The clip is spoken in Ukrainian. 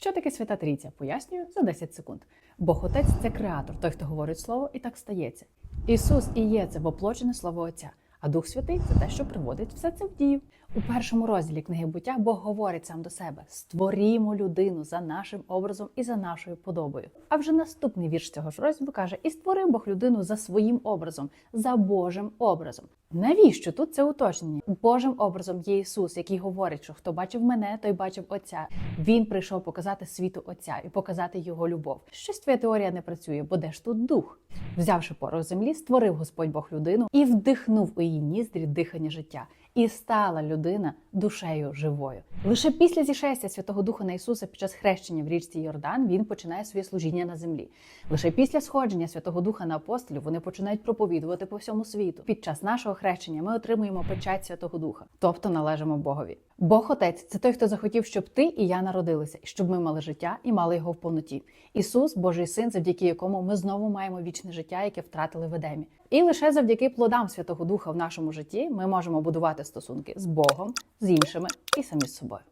Що таке свята трійця? Пояснюю за 10 секунд. Бог Отець це креатор, той, хто говорить слово, і так стається. Ісус і є це воплочене слово Отця, а Дух Святий це те, що приводить все це в дію. У першому розділі книги буття Бог говорить сам до себе: створімо людину за нашим образом і за нашою подобою. А вже наступний вірш цього ж розділу каже: І створив Бог людину за своїм образом, за Божим образом. Навіщо тут це уточнення? Божим образом є Ісус, який говорить, що хто бачив мене, той бачив Отця. Він прийшов показати світу Отця і показати його любов. Щось твоя теорія не працює, бо де ж тут дух? Взявши порох землі, створив Господь Бог людину і вдихнув у її ніздрі дихання життя. І стала людина душею живою. Лише після зішестя Святого Духа на Ісуса під час хрещення в річці Йордан він починає своє служіння на землі. Лише після сходження Святого Духа на апостолів вони починають проповідувати по всьому світу. Під час нашого хрещення ми отримуємо печать Святого Духа, тобто належимо Богові. Бог Отець це той, хто захотів, щоб ти і я народилися, щоб ми мали життя і мали його в повноті. Ісус, Божий син, завдяки якому ми знову маємо вічне життя, яке втратили в Едемі. І лише завдяки плодам Святого Духа в нашому житті ми можемо будувати стосунки з Богом, з іншими і самі з собою.